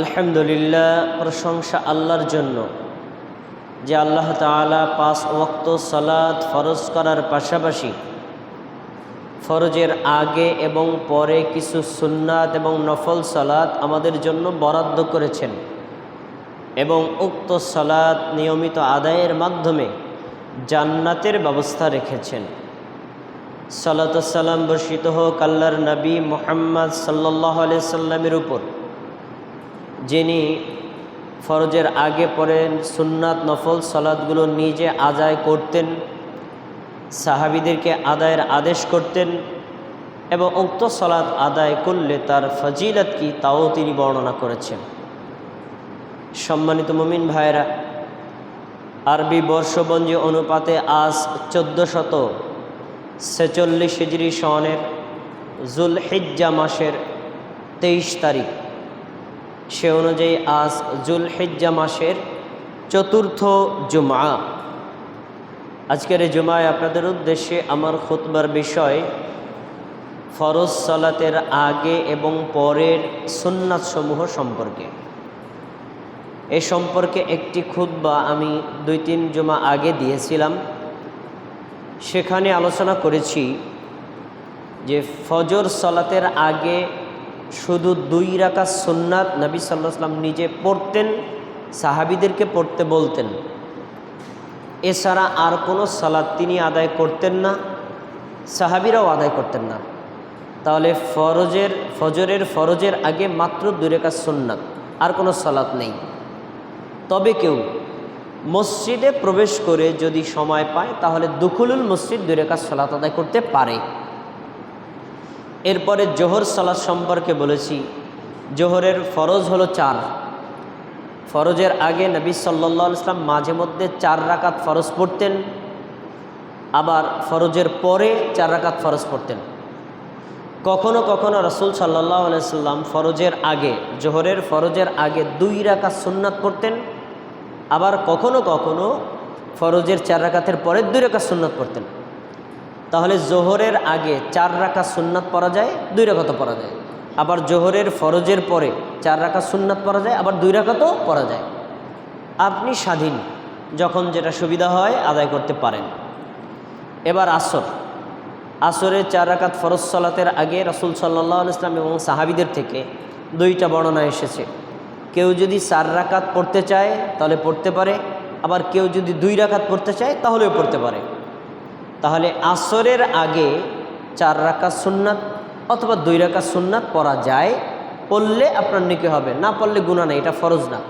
আলহামদুলিল্লাহ, প্রশংসা আল্লাহর জন্য যে আল্লাহ তাআলা পাঁচ ওয়াক্ত সালাত ফরজ করার পাশাপাশি ফরজের আগে এবং পরে কিছু সুন্নাত এবং নফল সালাত আমাদের জন্য বরাদ্দ করেছেন এবং উক্ত সালাত নিয়মিত আদায়ের মাধ্যমে জান্নাতের ব্যবস্থা রেখেছেন। সালাত সালাম বর্ষিত হোক আল্লাহর নবী মোহাম্মদ সাল্লাহ আলিয়া সাল্লামের উপর। যিনি ফরজের আগে পরে সুন্নাত, নফল সলাদগুলো নিজে আদায় করতেন, সাহাবিদেরকে আদায়ের আদেশ করতেন এবং উক্ত সলাদ আদায় করলে তার ফজিলত কি তাও তিনি বর্ণনা করেছেন। সম্মানিত মুমিন ভাইরা আরবি বর্ষবঞ্জি অনুপাতে আজ চোদ্দ শত ছেচল্লিশ হিজরি সনের জুল হিজ্জা মাসের তেইশ তারিখ। সে অনুযায়ী আজ জুল হিজ্জা মাসের চতুর্থ জুমা আজকের জুমায় আপনাদের উদ্দেশ্যে আমার খুতবার বিষয়, ফরজ সালাতের আগে এবং পরের সুন্নাতসমূহ সম্পর্কে। এ সম্পর্কে একটি খুতবা আমি দুই তিন জমা আগে দিয়েছিলাম। সেখানে আলোচনা করেছি যে ফজর সলাতের আগে শুধু দুই রাকাত সুন্নাত নবী সাল্লাহ সাল্লাম নিজে পড়তেন, সাহাবিদেরকে পড়তে বলতেন। এছাড়া আর কোনো সালাদ তিনি আদায় করতেন না, সাহাবিরাও আদায় করতেন না। তাহলে ফরজের, ফজরের ফরজের আগে মাত্র দুই রেখা সুন্নাত, আর কোনো সালাত নেই। তবে কেউ মসজিদে প্রবেশ করে যদি সময় পায়, তাহলে দুখুলুল মসজিদ দুই রেখা সালাত আদায় করতে পারে। এরপরে জোহর সালাদ সম্পর্কে বলেছি। জোহরের ফরজ হলো চার। ফরজের আগে নবী সাল্লা ইসলাম মাঝে মধ্যে চার রাকাত ফরজ পড়তেন, আবার ফরজের পরে চার রাকাত ফরজ পড়তেন। কখনো কখনো রসুল সাল্লাহ আলাইসাল্লাম ফরজের আগে, জোহরের ফরজের আগে দুই রাকাত সুন্নাত পড়তেন, আবার কখনো কখনো ফরজের চার রাকাতের পরে দুই রাকাত সুন্নাত পড়তেন। তাহলে জোহরের আগে চার রাকাত সুন্নাত পরা যায়, দুই রাকাতও পরা যায়। আবার জোহরের ফরজের পরে চার রাকাত সুন্নাত পরা যায়, আবার দুই রাকাতও পরা যায়। আপনি স্বাধীন যখন যেটা সুবিধা হয় আদায় করতে পারেন। এবার আসর। আসরে চার রাকাত ফরজ সালাতের আগে রসুল সাল্লাহ ইসলাম এবং সাহাবিদের থেকে দুইটা বর্ণনা এসেছে। কেউ যদি চার রাকাত পড়তে চায়, তাহলে পড়তে পারে। আবার কেউ যদি দুই রাকাত পড়তে চায়, তাহলেও পড়তে পারে। তাহলে আসরের আগে চার রাকাত সুন্নাত অথবা দুই রাকাত সুন্নাত পড়া যায়, পড়লে আপনার নিকে হবে। না পড়লে গুণা নেই, এটা ফরজ না।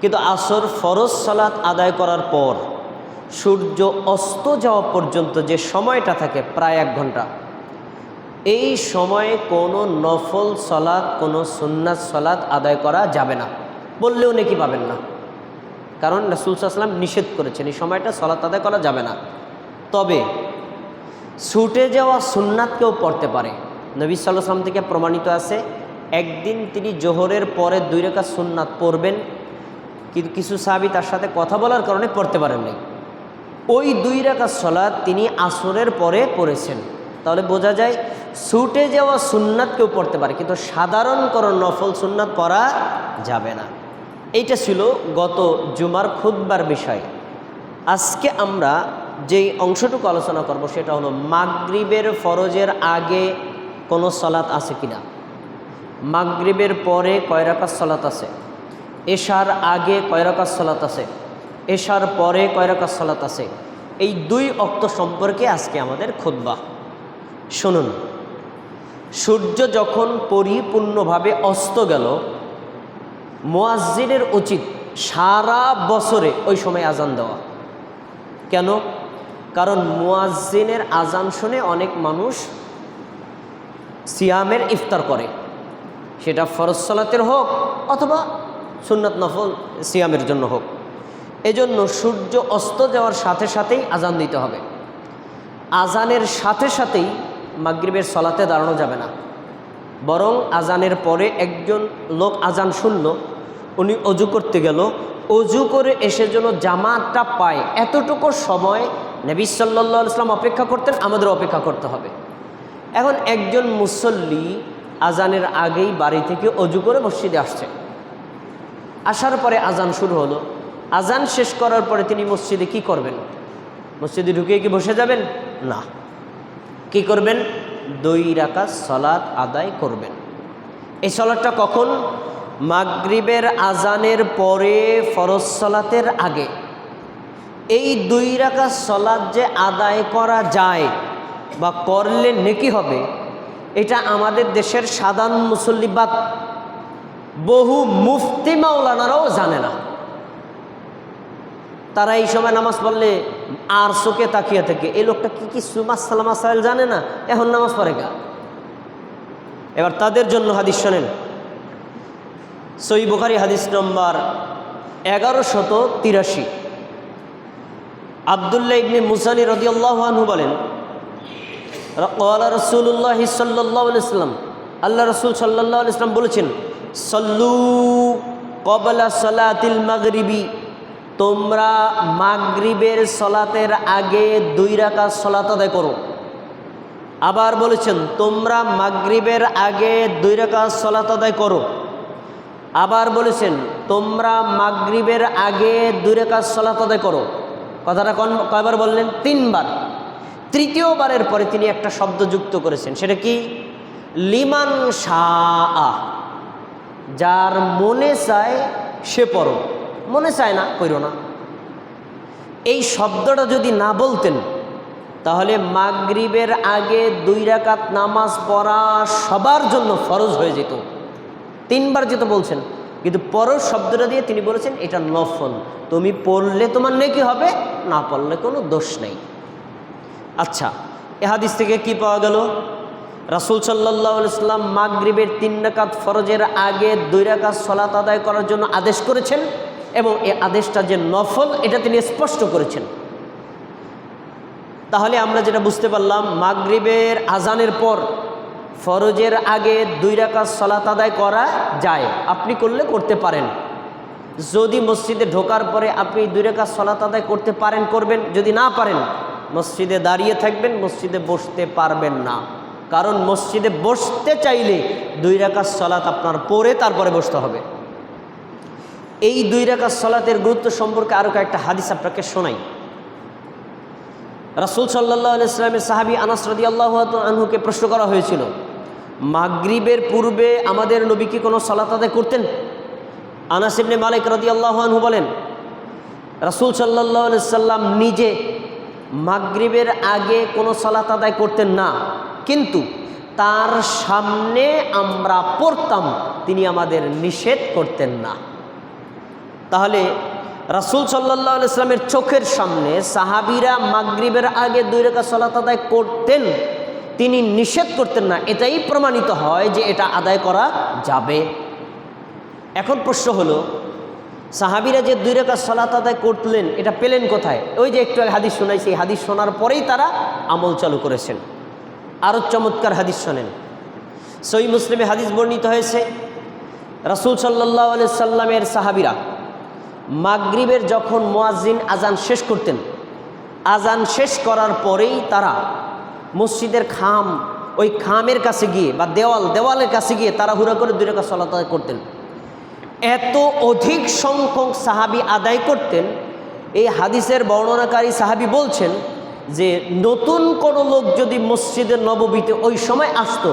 কিন্তু আসর ফরজ সালাত আদায় করার পর সূর্য অস্ত যাওয়া পর্যন্ত যে সময়টা থাকে প্রায় এক ঘণ্টা, এই সময়ে কোনো নফল সলাৎ কোনো সুন্নাত সলাৎ আদায় করা যাবে না। বললেও নাকি পাবেন না। কারণ রাসুলসাল্লাম নিষেধ করেছেন, এই সময়টা সলাত আদায় করা যাবে না। তবে ছুটে যাওয়া সুন্নাত কেউ পড়তে পারে। নবী সাল্লাম থেকে প্রমাণিত আছে, একদিন তিনি জোহরের পরে দুই রেখা সুন্নাত পড়বেন, কিন্তু কিছু সাহাবি তার সাথে কথা বলার কারণে পড়তে পারেননি ওই দুই রেখা সলাদ তিনি আসরের পরে পড়েছেন। তাহলে বোঝা যায়, ছুটে যাওয়া সুন্নাত কেউ পড়তে পারে, কিন্তু সাধারণ কোনো নফল সুন্নাত পড়া যাবে না। এইটা ছিল গত জুমার খুদ্বার বিষয়। আজকে আমরা যেই অংশটুকু আলোচনা করব সেটা হলো মাগরিবের ফরজের আগে কোনো সলাৎ আছে কিনা? মাগরিবের পরে কয়রাকার সলাৎ আছে? এশার আগে কয়রাকার সলাৎ আছে? এশার পরে কয়রাকার সলাৎ আছে? এই দুই অক্ত সম্পর্কে আজকে আমাদের খুদ্া শুনুন। সূর্য যখন পরিপূর্ণভাবে অস্ত গেল মোয়াজ্জিনের উচিত সারা বছরে ওই সময় আজান দেওয়া। কেন? কারণ মোয়াজ্জিনের আজান শুনে অনেক মানুষ সিয়ামের ইফতার করে। সেটা ফরজ সালাতের হোক অথবা সুন্নাত নফল সিয়ামের জন্য হোক। এজন্য সূর্য অস্ত যাওয়ার সাথে সাথেই আজান দিতে হবে। আজানের সাথে সাথেই মাগরিবের সলাতে দাঁড়ানো যাবে না। বরং আজানের পরে একজন লোক আজান শুনল উনি অজু করতে গেল। অজু করে এসে যেন জামাতটা পায়। এতটুকু সময় নবী সাল্লা ইসলাম অপেক্ষা করতেন, আমাদের অপেক্ষা করতে হবে। এখন একজন মুসল্লি আজানের আগেই বাড়ি থেকে অজু করে মসজিদে আসছে। আসার পরে আজান শুরু হলো। আজান শেষ করার পরে তিনি মসজিদে কি করবেন? মসজিদে ঢুকে কি বসে যাবেন? না। কি করবেন? দুই রাকা সলাৎ আদায় করবেন। এই সলাদটা কখন? মাগরিবের আজানের পরে ফরজ সলাতের আগে। এই দুই রাকা সলাৎ যে আদায় করা যায় বা করলে নেকি হবে, এটা আমাদের দেশের সাধারণ মুসল্লিবাদ বহু মুফতি মাওলানারাও জানে না। তারা এই সময় নামাজ পড়লে আর চোখে তাকিয়ে থাকে, এই লোকটা কি কি সুমাস সালামা সাহেল জানে না, এখন নামাজ পড়ে গা। এবার তাদের জন্য হাদিস শোনেন। সই বুখারি হাদিস নম্বর এগারো শত তিরাশি। আবদুল্লাহ ইবনে মুসানি রদিয়াল্লাহ বলেন রসুল্লাহ সাল্লাহ ইসলাম আল্লাহ রসুল সাল্লাহ ইসলাম বলেছেন, সল্লু কবলা সলাতিল মাগরিবি তোমরা মাগরিবের সলাতের আগে দুই রাকা সলাত আদায় করো। আবার বলেছেন, তোমরা মাগরিবের আগে দুই রাকা সলাত আদায় করো। আবার বলেছেন, তোমরা মাগরিবের আগে দুই রেখা সলাত আদায় করো। কথাটা কয়বার বললেন? তিনবার। তৃতীয়বারের পরে তিনি একটা শব্দ যুক্ত করেছেন। সেটা কি? লিমান শাহ যার মনে চায় সে পড়ো। মনে চায় না কইরো না। এই শব্দটা যদি না বলতেন, তাহলে মাগরিবের আগে দুই রাকাত নামাজ পড়া সবার জন্য ফরজ হয়ে যেত। তিনবার যেটা বলছেন, কিন্তু পরের শব্দটা দিয়ে তিনি বলেছেন, এটা নফল। তুমি পড়লে তোমার নেকি হবে, না পড়লে কোনো দোষ নেই। আচ্ছা এহাদিস থেকে কি পাওয়া গেল? রাসুল সাল্লাহ ইসলাম মাগরিবের তিন রাকাত ফরজের আগে দুই সলাত আদায় করার জন্য আদেশ করেছেন এবং এই আদেশটা যে নফল, এটা তিনি স্পষ্ট করেছেন। তাহলে আমরা যেটা বুঝতে পারলাম, মাগরিবের আজানের পর ফরজের আগে দুই রাকাত সলাত আদায় করা যায়। আপনি করলে করতে পারেন। যদি মসজিদে ঢোকার পরে আপনি দুই রেখা সলাত আদায় করতে পারেন, করবেন। যদি না পারেন, মসজিদে দাঁড়িয়ে থাকবেন, মসজিদে বসতে পারবেন না। কারণ মসজিদে বসতে চাইলে দুই রেখা সলাত আপনার পরে তারপরে বসতে হবে। এই দুই রেখা সলাতের গুরুত্ব সম্পর্কে আরও কয়েকটা হাদিস আপনাকে শোনাই। রাসুল সাল্লাহ ইসলামের সাহাবি আনাস রদি আল্লাহ আনহুকে প্রশ্ন করা হয়েছিল মাগরিবের পূর্বে আমাদের নবী কি কোনো সালাত আদায় করতেন? আনাসিবনে মালিক রদি আল্লাহ আনহু বলেন, রাসুল সাল্লাহ সাল্লাম নিজে মাগরিবের আগে কোনো সালাত আদায় করতেন না। কিন্তু তার সামনে আমরা পড়তাম, তিনি আমাদের নিষেধ করতেন না। তাহলে রাসুল সাল্লাহ ইসলামের চোখের সামনে সাহাবিরা মাগরিবের আগে দুই রেখা সলাত আদায় করতেন। তিনি নিষেধ করতেন না। এটাই প্রমাণিত হয় যে এটা আদায় করা যাবে। এখন প্রশ্ন হলো, সাহাবিরা যে দুই রেখা সলাত আদায় করলেন, এটা পেলেন কোথায়? ওই যে একটু হাদিস শোনাই, সেই হাদিস শোনার পরেই তারা আমল চালু করেছেন। আরও চমৎকার হাদিস শোনেন। সই মুসলিমে হাদিস বর্ণিত হয়েছে, রাসুল সাল্লাহ সাল্লামের সাহাবিরা মাগরিবের যখন মোয়াজিন আজান শেষ করতেন আজান শেষ করার পরেই তারা মসজিদের খাম, ওই খামের কাছে গিয়ে বা দেওয়াল, দেওয়ালের কাছে গিয়ে তারা হুড়া করে দুই রেখা সলাত আদায় করতেন। এত অধিক সংখ্যক সাহাবি আদায় করতেন, এই হাদিসের বর্ণনাকারী সাহাবি বলছেন যে, নতুন কোনো লোক যদি মসজিদের নববীতে ওই সময় আসতো,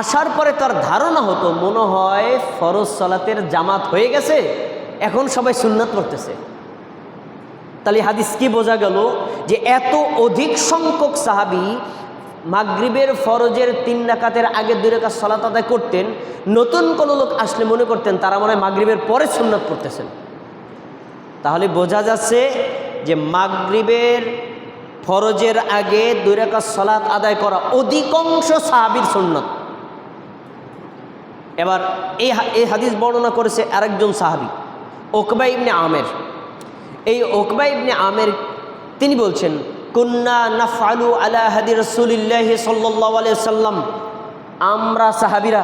আসার পরে তার ধারণা হতো, মনে হয় ফরজ সলাতের জামাত হয়ে গেছে, এখন সবাই সুন্নাত করতেছে। তাহলে হাদিস কি বোঝা গেল যে এত অধিক সংখ্যক সাহাবি মাগরিবের ফরজের তিন রাকাতের আগে দুই রেখা সলাত আদায় করতেন, নতুন কোনো লোক আসলে মনে করতেন তারা মনে হয় মাগরিবের পরে সুন্নাত করতেছেন তাহলে বোঝা যাচ্ছে যে মাগরিবের ফরজের আগে দুই রেখা সলাত আদায় করা অধিকাংশ সাহাবির সুন্নত। এবার এই হাদিস বর্ণনা করেছে আরেকজন সাহাবি ওকবা ইবনে আমের। এই ওকবা ইবনে আমের, তিনি বলছেন, কুন্না নাফআলু আলা হাদি রসুলিল্লাহি সাল্লাহ সাল্লাম আমরা সাহাবিরা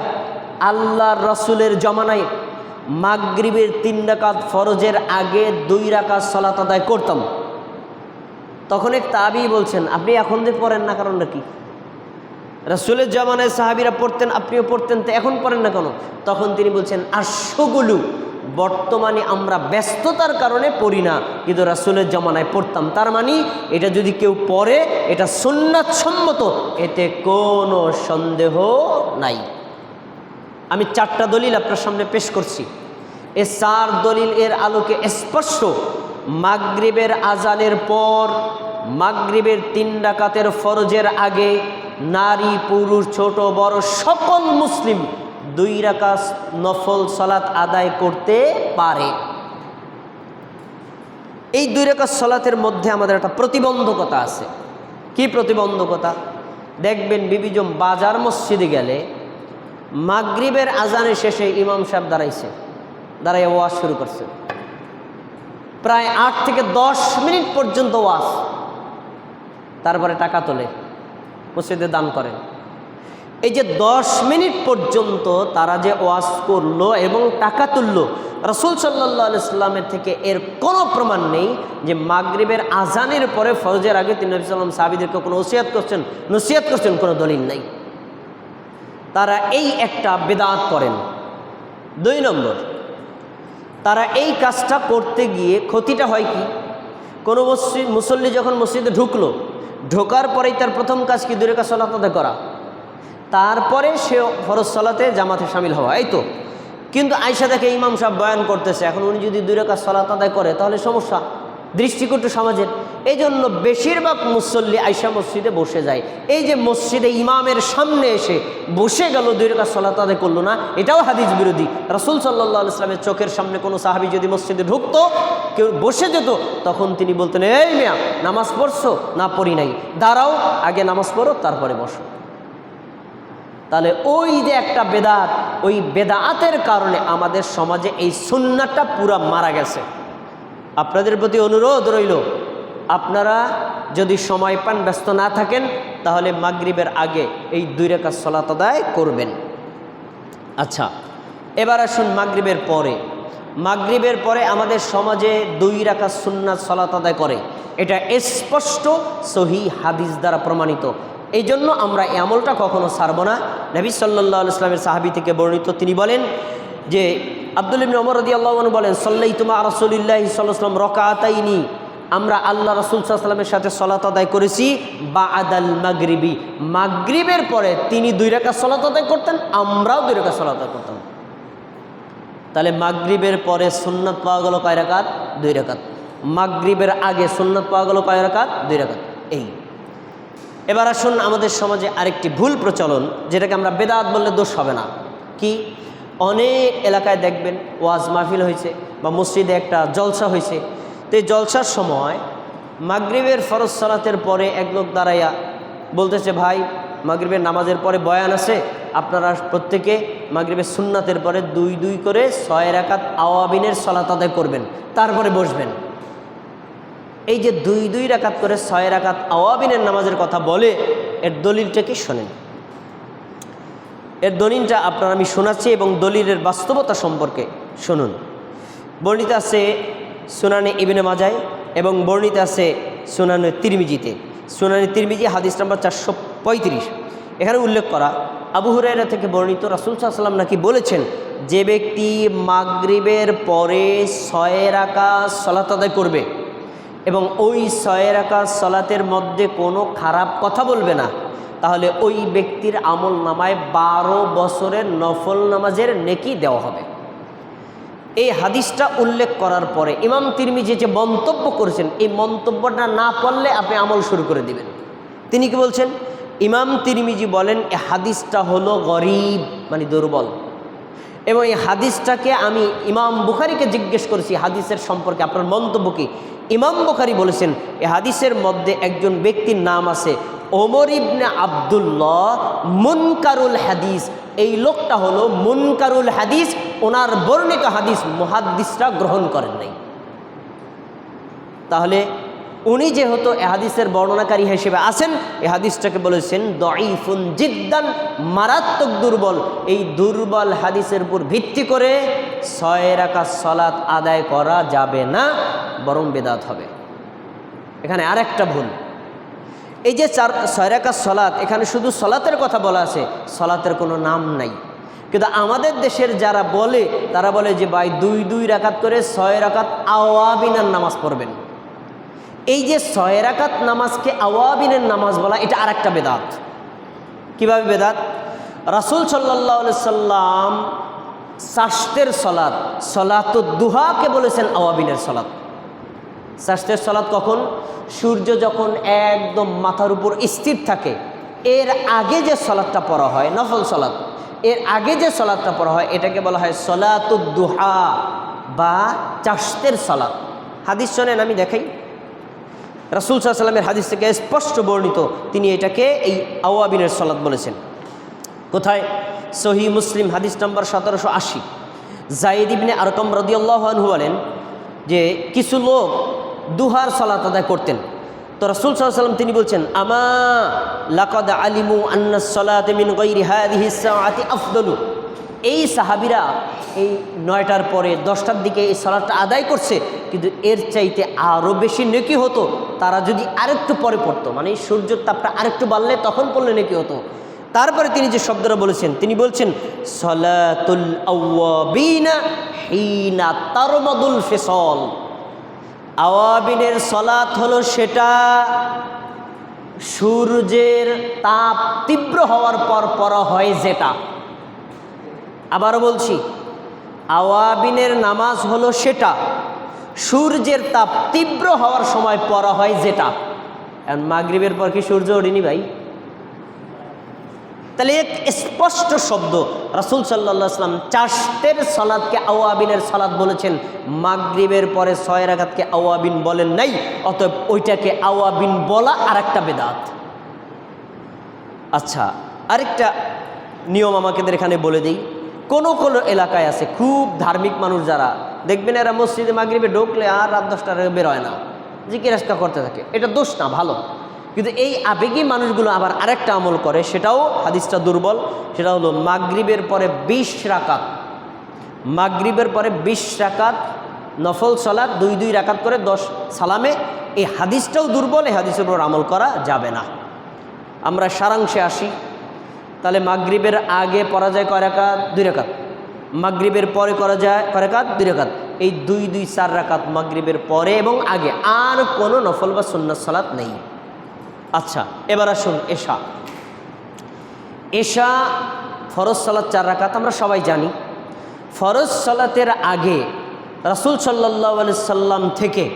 আল্লাহর রসুলের জমানায় মাগরিবের তিন রাকাত ফরজের আগে দুই রাকাত সলাত আদায় করতাম। তখন এক তাবি বলছেন, আপনি এখন যে পড়েন না কারণটা কি? রাসুলের জামানায় সাহাবিরা পড়তেন, আপনিও পড়তেন, তো এখন পড়েন না কেন? তখন তিনি বলছেন আশ্বগুলো বর্তমানে আমরা ব্যস্ততার কারণে পড়ি না। কিন্তু রাসুলের জমানায় পড়তাম। তার মানে এটা যদি কেউ পড়ে, এটা সুন্নাতসম্মত। এতে কোনো সন্দেহ নাই। আমি চারটা দলিল আপনার সামনে পেশ করছি। এ চার দলিল এর আলোকে স্পষ্ট। মাগরিবের আজানের পর, মাগরিবের তিন ডাকাতের ফরজের আগে নারী, পুরুষ, ছোট, বড়, সকল মুসলিম দুই রাকাত নফল সলাৎ আদায় করতে পারে। এই দুই রেখা সলাতের মধ্যে আমাদের একটা প্রতিবন্ধকতা আছে। কি প্রতিবন্ধকতা? দেখবেন বিবিজম বাজার মসজিদে গেলে মাগরিবের আজানের শেষে ইমাম সাহেব দাঁড়াইছে। দাঁড়াই ওয়াজ শুরু করছে। প্রায় আট থেকে দশ মিনিট পর্যন্ত ওয়াজ। তারপরে টাকা তোলে, মসজিদে দান করেন। এই যে দশ মিনিট পর্যন্ত তারা যে ওয়াজ করল এবং টাকা তুললো, রসুল সাল্লাহ ইসলামের থেকে এর কোনো প্রমাণ নেই যে মাগরিবের আজানের পরে ফরজের আগে তিনি নবী সাল্লাম সাহাবিদেরকে কোনো ওসিয়াত করছেন নসিয়াত করছেন, কোনো দলিল নেই। তারা এই একটা বেদাত করেন দুই নম্বর, তারা এই কাজটা করতে গিয়ে ক্ষতিটা হয় কি? কোনো মসজিদ, মুসল্লি যখন মসজিদে ঢুকলো, ঢোকার পরেই তার প্রথম কাজ কি? দূরে কাজ সলাত করা। তারপরে সে ফরজ সলাতে জামাতে সামিল হওয়া, এই তো। কিন্তু আয়সা দেখে ইমাম সাহেব বয়ান করতেছে, এখন উনি যদি দুই রেখা সলাত আদায় করে, তাহলে সমস্যা। দৃষ্টিকটু সমাজের। এই জন্য বেশিরভাগ মুসল্লি আয়সা মসজিদে বসে যায়। এই যে মসজিদে ইমামের সামনে এসে বসে গেল, দুই রেখা সলাত আদায় করল না, এটাও হাদিস বিরোধী। রাসুল সাল্লাহ ইসলামের চোখের সামনে কোনো সাহাবি যদি মসজিদে ঢুকতো, কেউ বসে যেত, তখন তিনি বলতেন, এই মিয়া, নামাজ পড়ছো? না, পড়ি নাই। দাঁড়াও, আগে নামাজ পড়ো, তারপরে বসো। তাহলে ওই যে একটা বেদাত, ওই বেদাতের কারণে আমাদের সমাজে এই সুন্নাটা পুরা মারা গেছে। আপনাদের প্রতি অনুরোধ রইল, আপনারা যদি সময় পান, ব্যস্ত না থাকেন, তাহলে মাগরিবের আগে এই দুই রেখা সলাত আদায় করবেন। আচ্ছা এবার আসুন মাগরিবের পরে। মাগরিবের পরে আমাদের সমাজে দুই রাখা সুন্নাত সলাত আদায় করে। এটা স্পষ্ট সহি হাদিস দ্বারা প্রমাণিত। এই জন্য আমরা এই আমলটা কখনো ছাড়ব না। নবী সাল্লাহ ইসলামের সাহাবি থেকে বর্ণিত তিনি বলেন যে, আব্দুল ইবিন অমর রদি আল্লাহ বলেন সাল্লাই তোমা রসুলিল্লাহ সাল্লাম রকাতাইনি। আমরা আল্লাহ রসুল সাল্লামের সাথে সলাত আদায় করেছি বা আদাল মাগরিবি। মাগরিবের পরে তিনি দুই রেখা সলাত আদায় করতেন, আমরাও দুই রেখা সলাত আদায় করতাম। তাহলে মাগরিবের পরে সুন্নত পাওয়া গেল কয় রাকাত দুই রাকাত মাগরিবের আগে সুন্নত পাওয়া গেল কয় রাকাত দুই রাকাত এই এবার আসুন আমাদের সমাজে আরেকটি ভুল প্রচলন, যেটাকে আমরা বেদাত বললে দোষ হবে না। কি? অনেক এলাকায় দেখবেন ওয়াজ মাহফিল হয়েছে বা মসজিদে একটা জলসা হয়েছে। তো এই জলসার সময় মাগরিবের ফরজ সালাতের পরে এক লোক দাঁড়াইয়া বলতেছে, ভাই, মাগরিবের নামাজের পরে বয়ান আছে? আপনারা প্রত্যেকে মাগরিবের সুন্নাতের পরে দুই দুই করে ছয় রাকাত আওয়াবিনের সলাত আদায় করবেন। তারপরে বসবেন। এই যে দুই দুই রাকাত করে ছয় রাকাত আওয়াবিনের নামাজের কথা বলে, এর দলিলটা কি শোনেন? এর দলিলটা আপনার আমি শোনাচ্ছি এবং দলিলের বাস্তবতা সম্পর্কে শুনুন। বর্ণিত আছে সুনানে ইবিনে মাজায় এবং বর্ণিত আছে সুনানে তিরমিজিতে। সুনানি তিরমিজি হাদিস নাম্বার চারশো পঁয়ত্রিশ। এখানে উল্লেখ করা, আবু হুরাইরা থেকে বর্ণিত রাসুল সাল্লাম নাকি বলেছেন, যে ব্যক্তি মাগরিবের পরে ছয় রাকা সলাত আদায় করবে এবং ওই ছয় রাকা সলাতের মধ্যে কোনো খারাপ কথা বলবে না। তাহলে ওই ব্যক্তির আমল নামায় বারো বছরের নফল নামাজের নেকি দেওয়া হবে। এই হাদিসটা উল্লেখ করার পরে ইমাম তিরমিজি যে মন্তব্য করেছেন, এই মন্তব্যটা না পড়লে আপনি আমল শুরু করে দিবেন। তিনি কি বলছেন? ইমাম তিরমিজি বলেন, এ হাদিসটা হলো গরিব মানে দুর্বল। এবং এই হাদিসটাকে আমি ইমাম বুখারিকে জিজ্ঞেস করেছি, হাদিসের সম্পর্কে আপনার মন্তব্য কি? ইমাম বুখারি বলেছেন, এ হাদিসের মধ্যে একজন ব্যক্তির নাম আছে ওমর ইবনে আবদুল্লাহ মুনকারুল হাদিস। এই লোকটা হলো মুনকারুল হাদিস, ওনার বর্ণিত হাদিস, মহাদ্দিসরা গ্রহণ করেন নাই। তাহলে উনি যেহেতু এহাদিসের বর্ণনাকারী হিসেবে আছেন এহাদিসটাকে হাদিসটাকে বলেছেন, দঈফুন জিদ্দান, মারাত্মক দুর্বল। এই দুর্বল হাদিসের উপর ভিত্তি করে ছয় রাকা সলাৎ আদায় করা যাবে না, বরং বেদাত হবে। এখানে আরেকটা ভুল। এই যে চার, ছয় রাকাত সলাৎ এখানে শুধু সলাতের কথা বলা আছে, সলাতের কোনো নাম নাই। কিন্তু আমাদের দেশের যারা বলে, তারা বলে যে, ভাই, দুই দুই রাকাত করে ছয় রাকাত আওয়াবিনার নামাজ পড়বেন। এই যে ছয় রাকাত নামাজকে আওয়াবিনের নামাজ বলা, এটা আর একটা বেদাত। কীভাবে বেদাত? রাসুল সাল্লাহ সাল্লাম সাস্তের সলাৎ সলাত দুহাকে বলেছেন আওয়াবিনের সলাৎ। সাস্তের সলাৎ কখন? সূর্য যখন একদম মাথার উপর স্থির থাকে, এর আগে যে সলাদটা পড়া হয়, নফল সলাদ এর আগে যে সলাৎটা পড়া হয়, এটাকে বলা হয় সলাতুদ্দুহা বা চাষতের সলাৎ। হাদিস শোনেন, আমি দেখাই। রাসুল সাল্লামের হাদিস থেকে স্পষ্ট বর্ণিত তিনি এটাকে এই আওয়াবিনের সলাৎ বলেছেন। কোথায়? সহি মুসলিম হাদিস নম্বর সতেরোশো আশি। জাইদ ইবনে আরকম রদিয়াল্লাহ বলেন যে কিছু লোক দুহার সলাত আদায় করতেন। তো রসুল সাল্লাম তিনি বলছেন, আমা লাকদ আলিমু আন্না সলাত মিন গৈরি হাদিহি আফদলু। এই সাহাবিরা এই নয়টার পরে দশটার দিকে এই সলাটটা আদায় করছে, কিন্তু এর চাইতে আরও বেশি নেকি হতো, তারা যদি আরেকটু পরে পড়তো। মানে এই সূর্যের তাপটা আরেকটু বাড়লে তখন পড়লে নেকি হতো। তারপরে তিনি যে শব্দটা বলেছেন, তিনি বলছেন, সলাতুল তারমাদুল ফেসল। আওয়াবিনের সলাত হলো সেটা সূর্যের তাপ তীব্র হওয়ার পর পড়া হয় যেটা। আবারও বলছি আওয়াবিনের নামাজ হলো সেটা। সূর্যের তাপ তীব্র হওয়ার সময় পড়া হয় যেটা। এখন মাগরিবের পর কি সূর্য ওঠেনি ভাই? তাহলে এক স্পষ্ট শব্দ রাসুল সাল্লাহ আসলাম চাষতের সলাদকে আওয়াবিনের সলাদ বলেছেন। মাগরিবের পরে ছয় রাগাতকে আওয়াবিন বলেন নাই, অতএব ওইটাকে আওয়াবিন বলা আর একটা বেদাত। আচ্ছা আরেকটা নিয়ম আমাদের এখানে বলে দিই। কোনো কোনো এলাকায় আছে, খুব ধার্মিক মানুষ যারা। দেখবেন এরা মসজিদে মাগরিবে ঢুকলে আর রাত দশটার বেরোয় না। জিজ্ঞাসা করতে থাকে। এটা দোষ না, ভালো। কিন্তু এই আবেগী মানুষগুলো আবার আরেকটা আমল করে, সেটাও হাদিসটা দুর্বল। সেটা হলো মাগরিবের পরে বিশ রাকাত। মাগরিবের পরে বিশ রাকাত নফল সালাত, দুই দুই রাকাত করে দশ সালামে। এই হাদিসটাও দুর্বল, এই হাদিসের উপর আমল করা যাবে না। আমরা সারাংশে আসি। তাহলে মাগরিবের আগে পড়া যায় কয় রাকাত? দুই রাকাত। মাগরিবের পরে করা যায় কয় রাকাত? দুই রাকাত। এই দুই দুই, চার রাকাত মাগরিবের পরে এবং আগে। আর কোনো নফল বা সুন্নাত সালাত নেই। আচ্ছা এবার আসুন এশা। এশা ফরজ সালাত চার রাকাত আমরা সবাই জানি। ফরজ সালাতের আগে রাসুল সাল্লাহ আলি সাল্লাম থেকে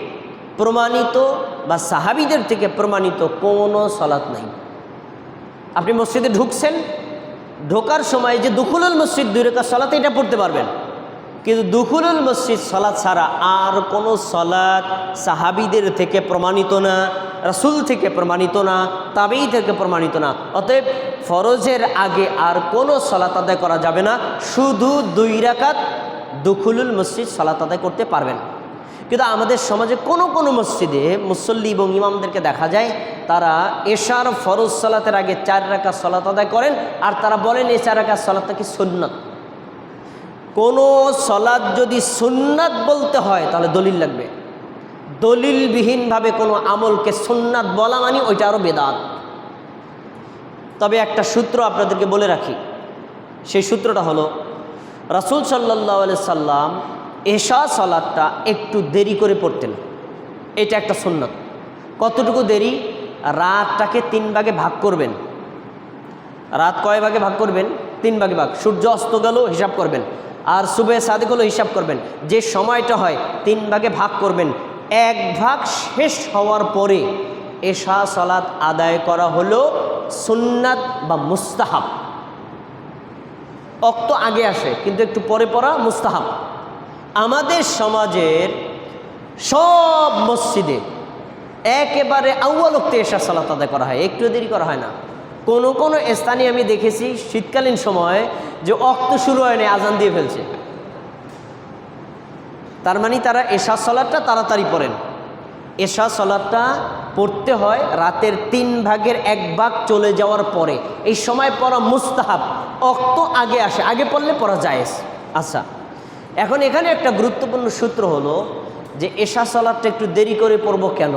প্রমাণিত বা সাহাবিদের থেকে প্রমাণিত কোনো সালাত নাই। আপনি মসজিদে ঢুকছেন, ঢোকার সময় যে দুখুলুল মসজিদ দুই রেখা সলাতে এটা পড়তে পারবেন। কিন্তু দুখুলুল মসজিদ সলাৎ ছাড়া আর কোনো সলাৎ সাহাবিদের থেকে প্রমাণিত না, রাসুল থেকে প্রমাণিত না তাবেই থেকে প্রমাণিত না। অতএব ফরজের আগে আর কোনো সলাত আদায় করা যাবে না, শুধু দুই রাকাত দুখুলুল মসজিদ সলাত আদায় করতে পারবেন। কিন্তু আমাদের সমাজে কোনো কোনো মসজিদে মুসল্লি এবং ইমামদেরকে দেখা যায়, তারা এশার ফরজ সলাতের আগে চার রাখা সলাত আদায় করেন আর তারা বলেন এই চার রাখা সলাতটা কি সুন্নত? কোনো সলাদ যদি সুন্নাত বলতে হয়, তাহলে দলিল লাগবে। দলিলবিহীনভাবে কোনো আমলকে সুন্নাত বলা মানে ওইটা আরও বেদাত। তবে একটা সূত্র আপনাদেরকে বলে রাখি। সেই সূত্রটা হলো, রাসুল সাল্লাহ সাল্লাম এশা সলাদটা একটু দেরি করে পড়তেন। এটা একটা সুন্নত। কতটুকু দেরি? রাতটাকে তিন ভাগে ভাগ করবেন। রাত কয় ভাগে ভাগ করবেন? তিন ভাগে ভাগ। সূর্য অস্ত গেল, হিসাব করবেন। আর সুবে সাদেক হলো, হিসাব করবেন। যে সময়টা হয়, তিন ভাগে ভাগ করবেন। এক ভাগ শেষ হওয়ার পরে এশা সলাৎ আদায় করা হলো সুন্নাত বা মুস্তাহাব। অক্ত আগে আসে, কিন্তু একটু পরে পড়া মুস্তাহাব। আমাদের সমাজের সব মসজিদে একেবারে আউ্বালক্তে এশা সালাত আদায় করা হয়। একটু দেরি করা হয় না। কোনো কোনো স্থানে আমি দেখেছি শীতকালীন সময়ে যে অক্ত শুরু হয়নি আজান দিয়ে ফেলছে। তার মানে তারা এশা সলাদটা তাড়াতাড়ি পড়েন। এশা সলাদটা পড়তে হয় রাতের তিন ভাগের এক ভাগ চলে যাওয়ার পরে। এই সময় পড়া মুস্তাহাব, অক্ত আগে আসে। আগে পড়লে পড়া যায় আচ্ছা। এখন এখানে একটা গুরুত্বপূর্ণ সূত্র হলো যে এশা সলাদটা একটু দেরি করে পড়ব কেন?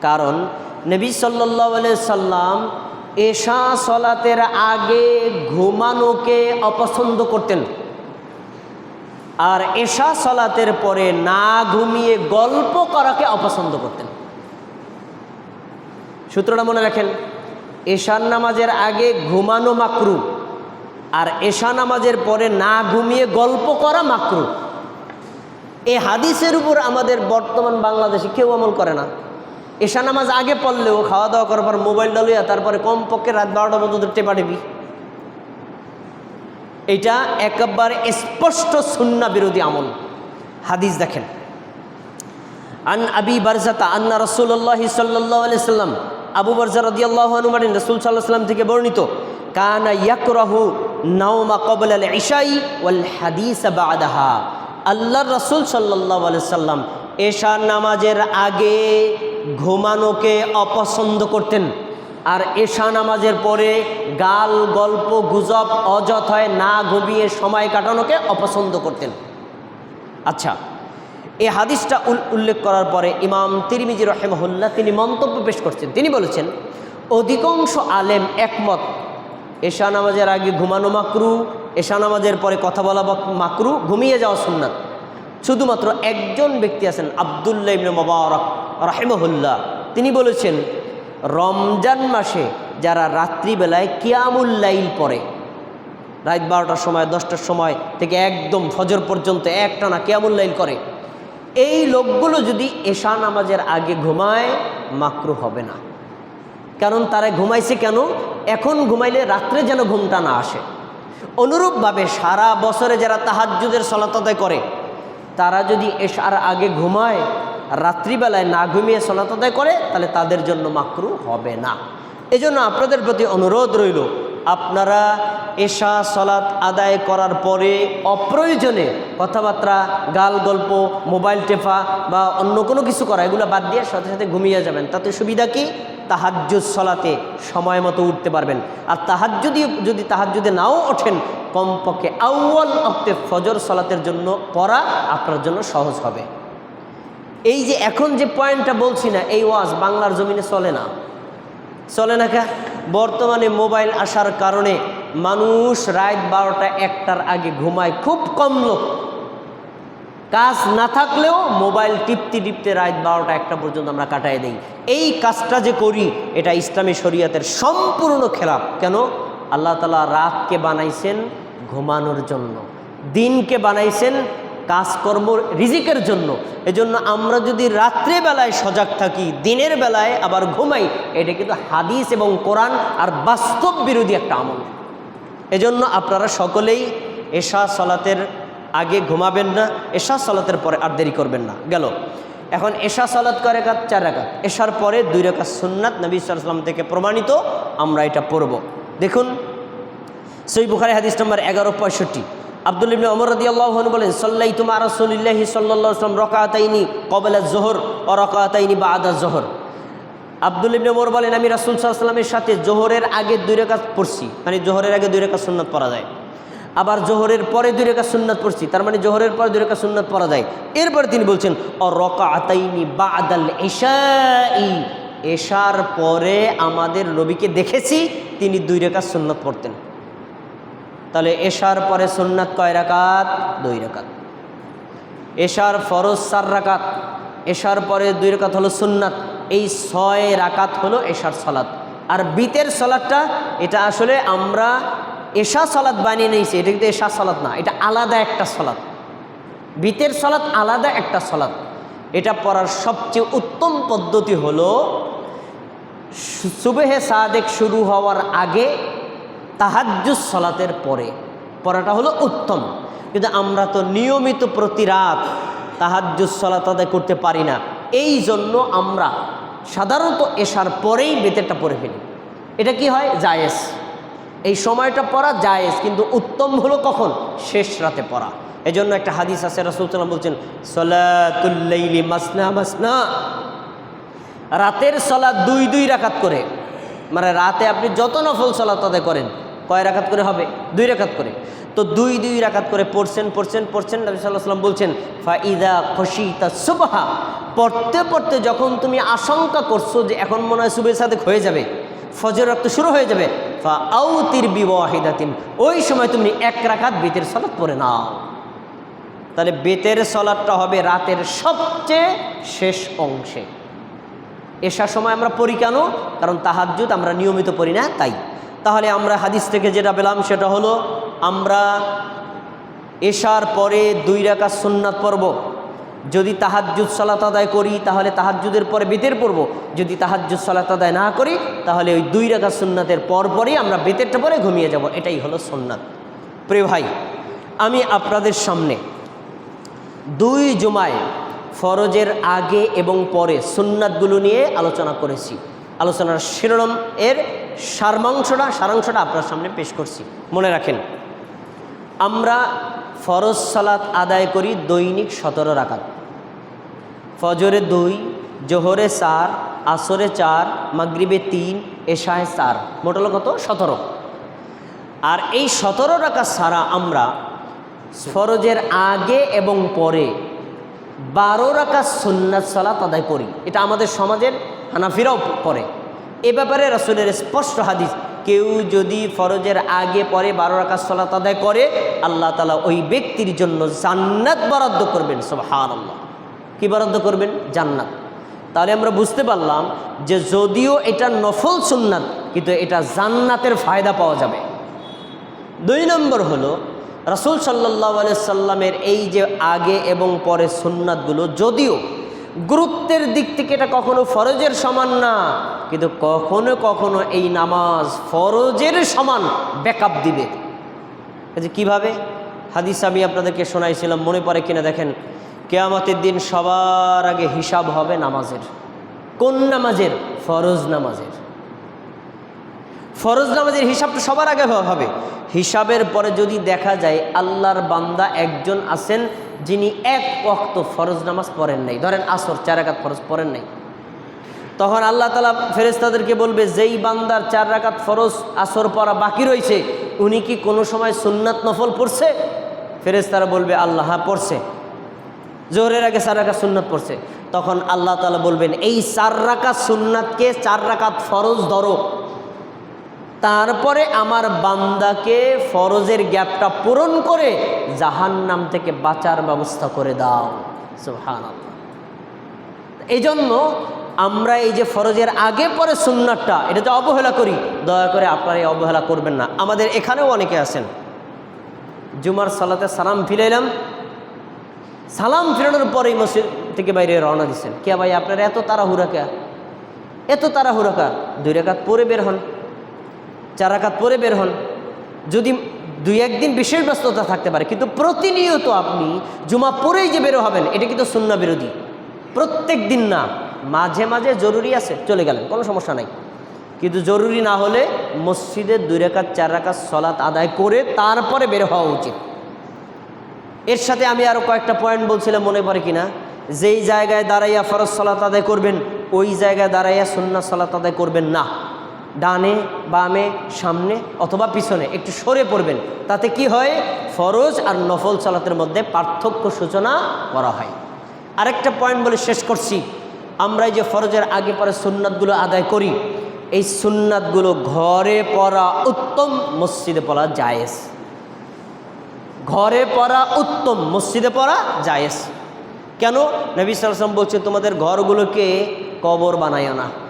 কারণ নবী সাল্লাহ সাল্লাম এশা সলাতের আগে ঘুমানোকে অপছন্দ করতেন। আর এশা সলাতের পরে না ঘুমিয়ে গল্প করাকে অপছন্দ করতেন। সূত্রটা মনে রাখেন, এশার নামাজের আগে ঘুমানো মাকরু আর এশা নামাজের পরে না ঘুমিয়ে গল্প করা মাকরু। এই হাদিসের উপর আমাদের বর্তমান বাংলাদেশে কেউ আমল করে না। এশা নামাজ আগে পড়লেও খাওয়া দাওয়া করার পর মোবাইলটা লইয়া তারপরে কমপক্ষে রাত বারোটা পর্যন্ত টেপা টেপি। এটা একেবারে স্পষ্ট সুন্না বিরোধী আমল। হাদিস দেখেন। আন আবি বারজাতা আন্না রসুল্লাহ সাল্লাহ সাল্লাম, আবু বারজা রদিয়াল্লাহ আনুমানিন রসুল সাল্লাহ সাল্লাম থেকে বর্ণিত, কানা ইয়াকরাহু নাওমা কবল আল ইশাই ওয়াল হাদিস বাদাহা। আল্লাহ রসুল সাল্লাহ সাল্লাম এশার নামাজের আগে ঘুমানোকে অপছন্দ করতেন আর এশা নামাজের পরে গাল, গল্প, গুজব অযথায় না ঘুমিয়ে সময় কাটানোকে অপছন্দ করতেন। আচ্ছা এই হাদিসটা উল- উল্লেখ করার পরে ইমাম তিরমিজি রহেমহল্লা তিনি মন্তব্য পেশ করছেন। তিনি বলেছেন, অধিকাংশ আলেম একমত এশা নামাজের আগে ঘুমানো মাকরু, এশা নামাজের পরে কথা বলা মাকরু, ঘুমিয়ে যাওয়া সুন্নাত। শুধুমাত্র একজন ব্যক্তি আছেন আবদুল্লাহ ইবনে মোবারক, রাহেমহুল্লাহ। তিনি বলেছেন, রমজান মাসে যারা রাত্রিবেলায় কিয়ামুল্লাইল পড়ে, রাত বারোটার সময়, দশটার সময় থেকে একদম ফজর পর্যন্ত একটানা কেয়ামুল্লাইল করে, এই লোকগুলো যদি এশা নামাজের আগে ঘুমায়, মাকরু হবে না। কারণ তারা ঘুমাইছে কেন? এখন ঘুমাইলে রাত্রে যেন ঘুমটা না আসে। অনুরূপভাবে সারা বছরে যারা তাহাজ্জুদের সলাত আদায় করে, তারা যদি এশার আগে ঘুমায়, রাত্রিবেলায় না ঘুমিয়ে সলাত আদায় করে, তাহলে তাদের জন্য মাকরু হবে না। এজন্য আপনাদের প্রতি অনুরোধ রইল, আপনারা এশা সলাৎ আদায় করার পরে অপ্রয়োজনে কথাবার্তা, গাল গল্প, মোবাইল টেফা বা অন্য কোনো কিছু করা, এগুলো বাদ দিয়ে সাথে সাথে ঘুমিয়ে যাবেন। তাতে সুবিধা কি? তাহাজ্জুদ সলাতে সময় মতো উঠতে পারবেন। আর তাহাজ্জুদি যদি তাহাজ্জুদে নাও ওঠেন, কমপক্ষে আউ্য়াল অক্তে ফজর সলাতের জন্য পড়া আপনার জন্য সহজ হবে। এই যে এখন যে পয়েন্টটা বলছি না, এই ওয়াজ বাংলার জমিনে চলে না। চলে না কা বর্তমানে মোবাইল আসার কারণে মানুষ রাত বারোটা একটার আগে ঘুমায়, খুব কম লোক। কাজ না থাকলেও মোবাইল টিপতে টিপতে রাত বারোটা একটা পর্যন্ত আমরা কাটাই দেই। এই কাজটা যে করি, এটা ইসলামী শরীয়তের সম্পূর্ণ খেলাপ। কেন? আল্লাহ তালা রাতকে বানাইছেন ঘুমানোর জন্য। দিনকে বানাইছেন কাজকর্ম রিজিকের জন্য। এজন্য আমরা যদি রাত্রেবেলায় সজাগ থাকি, দিনের বেলায় আবার ঘুমাই, এটা কিন্তু হাদিস এবং কোরআন আর বাস্তব বিরোধী একটা আমল। এজন্য আপনারা সকলেই এশা সলাতের আগে ঘুমাবেন না এশা সলাতের পরে আর দেরি করবেন না। গেল। এখন এশা সলাত করে রেখাত চার রেখাত এশার পরে দুই রেখা সুন্নাত নবী সাল্লাম থেকে প্রমাণিত, আমরা এটা পড়ব। দেখুন সই বুখারি হাদিস নম্বর এগারো পঁয়ষট্টি। আব্দুল ইবনে অমর রদি বলেন সল্লাই তোমার রসুলিল্লাহি সাল্লাহ আসলাম রকাতাইনি কবলা জোহর ও রকাতাইনি বা আদা জোহর আব্দুল ইবনে ওমর বলেন, আমি রাসুল সাল্লামের সাথে জোহরের আগে দুই রেখা পড়ছি। মানে জোহরের আগে দুই রেখা সুন্নত পড়া যায়। আবার জোহরের পরে দুই রেখা সুন্নত পড়ছি, তার মানে জোহরের পরে দুই রেখা সুন্নত পড়া যায়। এরপরে তিনি বলছেন অ রকা আতাইনি বা আদাল এশাই এশার পরে আমাদের নবীকে দেখেছি, তিনি দুই রেখা সুন্নত পড়তেন। তাহলে এশার পরে সুন্নাত কয় রাকাত? দুই রাকাত। এশার ফরজ চার রাকাত, এশার পরে দুই রাকাত হলো সুন্নাত, এই ছয় রাকাত হলো এশার সলাৎ আর বিতের সলাদটা এটা আসলে আমরা এশা সলাদ বানিয়ে নিয়েছে, এটা কিন্তু এশা সলাদ না, এটা আলাদা একটা সলাদ বিতের সলাদ আলাদা একটা সলাদ এটা পড়ার সবচেয়ে উত্তম পদ্ধতি হলো, সুবেহে সাদেক শুরু হওয়ার আগে তাহাজ্জুদ সলাতের পরে। পড়াটা হলো উত্তম। কিন্তু আমরা তো নিয়মিত প্রতি রাত তাহাজ্জুদ সলাত আদায় করতে পারি না। এই জন্য আমরা সাধারণত এশার পরেই বেতেরটা পড়ে ফেলি। এটা কি হয়? জায়েজ। এই সময়টা পড়া জায়েজ, কিন্তু উত্তম হলো কখন? শেষ রাতে পড়া। এই জন্য একটা হাদিস আছে, রাসুল সাল্লাম বলছেন সলাতুল্লাইলি মাসনা মাসনা। রাতের সলাৎ দুই দুই রাকাত করে। মানে রাতে আপনি যত নফল সলাত আদায় করেন, কয় রাকাত করে হবে? দুই রাকাত করে। তো দুই দুই রাকাত করে পড়ছেন পড়ছেন পড়ছেন, নবী সাল্লাহ সাল্লাম বলছেন ফা ইদা খসি তা সুবাহা। পড়তে পড়তে যখন তুমি আশঙ্কা করছ যে এখন মনে হয় সুবের হয়ে যাবে ফজর রক্ত শুরু হয়ে যাবে আউতির বিবাহিদাতিন ওই সময় তুমি এক রাখাত বেতের সলাৎ পড়ে নাও। তাহলে বেতের সলাৎটা হবে রাতের সবচেয়ে শেষ অংশে। এসার সময় আমরা পড়ি কেন? কারণ তাহাজ্জুদ আমরা নিয়মিত পড়ি না, তাই। তাহলে আমরা হাদিস থেকে যেটা পেলাম সেটা হলো, আমরা এসার পরে দুই রাখা সুন্নাত পড়ব। যদি তাহাজ্জুদ সালাত আদায় করি, তাহলে তাহাজ্জুদের পরে বেতের পড়ব। যদি তাহাজ্জুদ সালাত আদায় না করি, তাহলে ওই দুই রাকা সুন্নাতের পর পরই আমরা বেতেরটা পরে ঘুমিয়ে যাব। এটাই হলো সুন্নাত। প্রে ভাই, আমি আপনাদের সামনে দুই জুমায় ফরজের আগে এবং পরে সুন্নাতগুলো নিয়ে আলোচনা করেছি। আলোচনার শিরোনাম এর সারমাংশটা সারাংশটা আপনার সামনে পেশ করছি। মনে রাখেন, আমরা ফরজ সালাত আদায় করি দৈনিক সতেরো রাকাত। ফজরে দুই, জোহরে চার, আসরে চার, মাগরিবে তিন, এশায় চার, মোট হলো কত? সতেরো। আর এই সতেরো রাকাত ছাড়া আমরা ফরজের আগে এবং পরে বারো রাকাত সুন্নাত সালাত আদায় করি। এটা আমাদের সমাজের হানাফিরাও করে এ ব্যাপারে রাসুলের স্পষ্ট হাদিস কেউ যদি ফরজের আগে পরে বারো রাকাত সালাত আদায় করে, আল্লাহ তালা ওই ব্যক্তির জন্য জান্নাত বরাদ্দ করবেন সব হার আল্লাহ কী বরাদ্দ করবেন? জান্নাত। তাহলে আমরা বুঝতে পারলাম যে যদিও এটা নফল সুন্নাত, কিন্তু এটা জান্নাতের ফায়দা পাওয়া যাবে। দুই নম্বর হলো, রাসুল সাল্লাহ সাল্লামের এই যে আগে এবং পরে সুন্নাতগুলো, যদিও গুরুত্বের দিক থেকে এটা কখনো ফরজের সমান না, কিন্তু কখনো কখনো এই নামাজ ফরজের সমান ব্যাকআপ দিবে। যে কীভাবে? হাদিস আমি আপনাদেরকে শোনাইছিলাম, মনে পড়ে কিনা দেখেন। কেয়ামতের দিন সবার আগে হিসাব হবে নামাজের। কোন নামাজের? ফরজ নামাজের। ফরজ নামাজের হিসাবটা সবার আগে হবে। হিসাবের পরে যদি দেখা যায় আল্লাহর বান্দা একজন আছেন যিনি এক ওয়াক্ত ফরজ নামাজ পড়েন নাই। ধরেন আসর, চার রাকাত ফরজ পড়েন নাই। তখন আল্লাহ তালা ফেরেস্তাদেরকে বলবে, যেই বান্দার চার রাকাত ফরজ আসর পড়া বাকি রয়েছে, উনি কি কোনো সময় সুন্নাত নফল পড়ছে? ফেরেস্তারা বলবে, আল্লাহ হ্যাঁ পড়ছে। জোহরের আগে চার রাকাত সুন্নাত পড়ছে। তখন আল্লাহ তালা বলবেন, এই চার রাকাত সুন্নাতকে চার রাকাত ফরজ ধরো। তারপরে আমার বান্দাকে ফরজের গ্যাপটা পূরণ করে জাহান নাম থেকে বাঁচার ব্যবস্থা করে দাও। সুহান এই জন্য আমরা এই যে ফরজের আগে পরে সুন্নাতটা এটা যে অবহেলা করি। দয়া করে আপনারা এই অবহেলা করবেন না। আমাদের এখানেও অনেকে আছেন। জুমার সালাতে সালাম ফিরাইলাম। সালাম ফিরানোর পরেই মসজিদ থেকে বাইরে রওনা দিচ্ছেন কে ভাই আপনারা, এত তাড়াহুড়া কে? এত তাড়াহুড়া কা? দুই রেখাত পরে বের হন। চার রাকাত পরে বের হন। যদি দুই একদিন বিশেষ ব্যস্ততা থাকতে পারে, কিন্তু প্রতিনিয়ত আপনি জুমা পরেই যে বেরো হবেন, এটা কিন্তু শূন্য বিরোধী। প্রত্যেক দিন না, মাঝে মাঝে জরুরি আছে, চলে গেলেন, কোনো সমস্যা নাই। কিন্তু জরুরি না হলে মসজিদে দুই রেখাত চার রাকাত সলাৎ আদায় করে তারপরে বের হওয়া উচিত। এর সাথে আমি আরও কয়েকটা পয়েন্ট বলছিলাম, মনে পড়ে কিনা? যেই জায়গায় দাঁড়াইয়া ফরজ সলাত আদায় করবেন, ওই জায়গায় দাঁড়াইয়া সুন্না সলাত আদায় করবেন না। ডানে, বামে, সামনে অথবা পিছনে, একটু সরে পড়বেন। তাতে কি হয়? ফরজ আর নফল সালাতের মধ্যে পার্থক্য সূচনা করা হয়। আরেকটা পয়েন্ট বলে শেষ করছি। আমরা যে ফরজের আগে পরে সুন্নাতগুলো আদায় করি, এই সুন্নাতগুলো ঘরে পড়া উত্তম, মসজিদে পড়া জায়েজ। ঘরে পড়া উত্তম, মসজিদে পড়া জায়েজ। কেন? নবী সালাম বলছে, তোমাদের ঘরগুলোকে কবর বানায় না।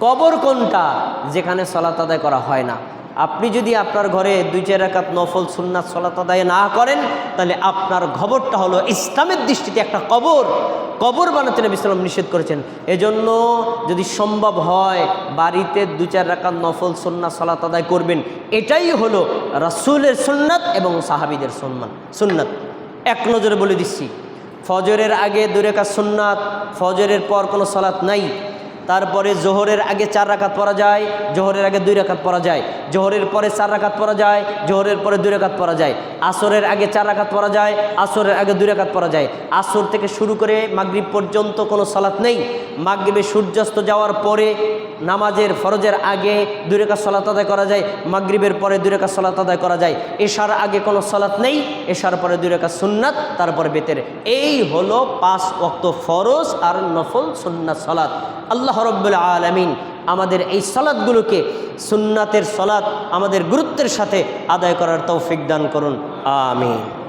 কবর কোনটা? যেখানে সলাত আদায় করা হয় না। আপনি যদি আপনার ঘরে দুই, চার রাকাত নফল, সুন্নাত সলাত আদায় না করেন, তাহলে আপনার খবরটা হলো ইসলামের দৃষ্টিতে একটা কবর। কবর বানাতে নবী সালাম নিষেধ করেছেন। এজন্য যদি সম্ভব হয়, বাড়িতে দু চার রাকাত নফল, সুন্নাত সলাত আদায় করবেন। এটাই হলো রাসূলের সুন্নাত এবং সাহাবিদের সুন্নাত। সুন্নাত। এক নজরে বলে দিচ্ছি, ফজরের আগে দু রেখাত সুন্নাত, ফজরের পর কোনো সলাত নাই। তারপরে জোহরের আগে চার রাখাত পরা যায়, জোহরের আগে দুই রাখাত পরা যায়, জোহরের পরে চার রাখাত পরা যায়, জোহরের পরে দুই রাখাত পরা যায়, আসরের আগে চার রাখাত পরা যায়, আসরের আগে দুই রাখাত পরা যায়। আসর থেকে শুরু করে মাগরীব পর্যন্ত কোনো সালাত নেই। মাগরীবে সূর্যাস্ত যাওয়ার পরে নামাজের ফরজের আগে দুই রেখা সলাত আদায় করা যায়, মাগরীবের পরে দুই রেখা সলাত আদায় করা যায়। এশার আগে কোনো সলাত নেই, এশার পরে দুই রেখা সুন্নাত, তারপরে বেতের। এই হলো পাঁচ ওয়াক্ত ফরজ আর নফল সুন্নাত সলাত। আল্লাহ রব্বুল আলমিন আমাদের এই সলাদগুলোকে সুন্নাতের সলাদ আমাদের গুরুত্বের সাথে আদায় করার তৌফিক দান করুন। আমিন।